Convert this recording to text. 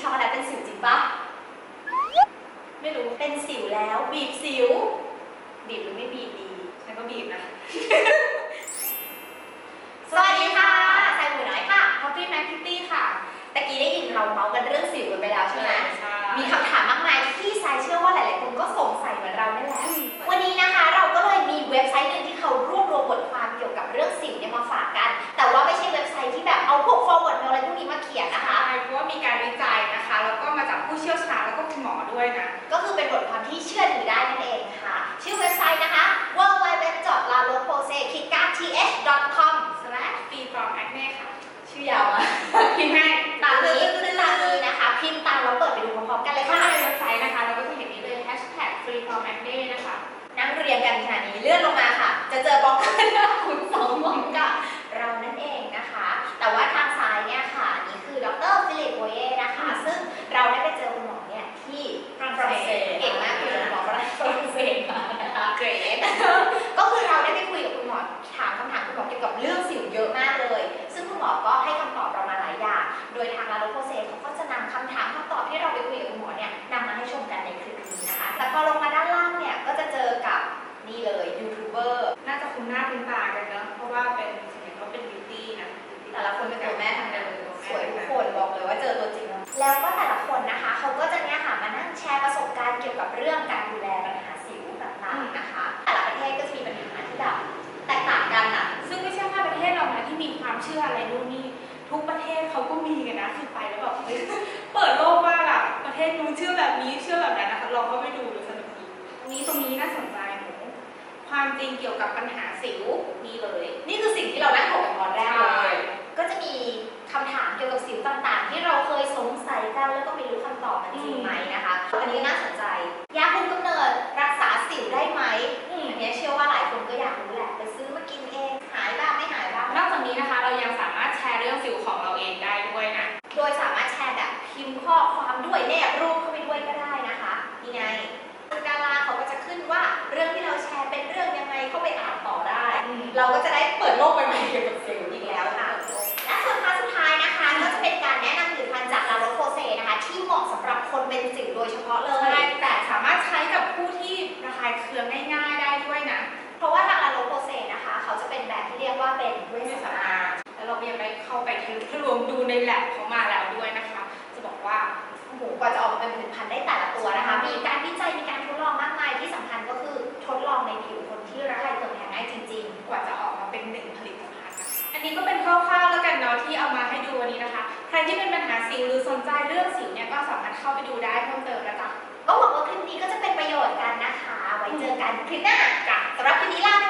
ช็อกโกแลตเป็นสิวจริงปะไม่รู้เป็นสิวแล้วบีบสิว อด้วยนะ ก็คือเป็นบทความที่เชื่อถือได้นั่นเองค่ะ ชื่อเว็บไซต์นะคะ www.lalopose.th.com slash free from acne ค่ะ ชื่อยาวมากพิมพ์ให้ตามนี้ตามนี้นะคะ พิมพ์ตามแล้วเปิดไปดูพร้อมๆกันเลยเข้าค่ะมาในเว็บไซต์นะคะ เราก็จะเห็นนี้เลย hashtag free from acne นะคะนั่งเรียงกันขนาดนี้เลื่อนลงมาค่ะ จะเจอบล็อกกันหน้าคุณสองหมองกับเรานั่นเอง แล้วแล้วก็แต่ละคนนะคะเขาก็จะเนี่ยค่ะมานั่งแชร์ประสบการณ์เกี่ยวกับเรื่องการดูแลปัญหาสิวต่างๆนะคะ แต่ละประเทศก็จะมีปัญหาที่แบบแตกต่างกันอะซึ่งไม่ใช่แค่ประเทศเรานะที่มีความเชื่ออะไรนู่นนี่ทุกประเทศเขาก็มีกันนะคือไปแล้วแบบเฮ้ยเปิดโลกมากอะประเทศนู้นเชื่อแบบนี้เชื่อแบบนั้นนะคะลองเข้าไปดูดูสนุกดีตรงนี้ตรงนี้น่าสนใจหนูความจริงเกี่ยวกับปัญหาสิวนี่เลย นี่คือสิ่งที่เรานั่งถกกันตอนแรกเลใช่ยก็จะมีคำถามเกี่ยวกับสิวต่ ม่รู้คำตอบมันจริงไหมนะคะ อันนี้น่าสนใจ ยาคุมกำเนิดรักษาสิวได้ไหมอืมอันนี้เชื่อว่าหลายคนก็อยากรู้แหละ ไปซื้อมากินเอง หายบ้างไม่หายบ้าง นอกจากนี้นะคะเรายังสามารถแชร์เรื่องสิวของเราเองได้ด้วยนะ โดยสามารถแชร์แบบพิมพ์ข้อความด้วยแนบรูปเข้าไปด้วยก็ได้นะคะนี่ไงดาราเขาก็จะขึ้นว่าเรื่องที่เราแชร์เป็นเรื่องยังไงเข้าไปอ่านต่อได้ เราก็จะได้เปิดโลกใหม่ๆเกี่ยวกับสิว เพราะว่าทางลาโรโคเซนะคะ เขาจะเป็นแบบที่เรียกว่าเป็นเวชไม่สำสาอามางรถแล้วเราก็ยังได้เข้าไปทะลุทะลวงดูในแลบเขามาแล้วด้วยนะคะ จะบอกว่าโอ้โหกว่าจะออกมาเป็นผลิตภัณฑ์ได้แต่ละตัวนะคะ มีการวิจัยมีการทดลองมากมายที่สำคัญก็คือทดลองในผิวคนที่ระคายเคืองแพ้ง่ายจริงกว่าจะออกมาเป็นหนึ่งผลิตภัณฑ์นะคะอันนี้ก็เป็นคร่าวๆแล้วกันเนาะที่เอามาให้ดูวันนี้นะคะ ใครที่เป็นปัญหาสิวหรือสนใจเรื่องสิวเนี่ยก็สามารถเข้าไปดูได้เพิ่มเติมนะจ๊ะๆก็หวังว่าคลิปนี้ก็จะเป็นประโยชน์กันนะคะ ไว้เจอกันคลิปหน้า สำหรับคืนี้ลาไ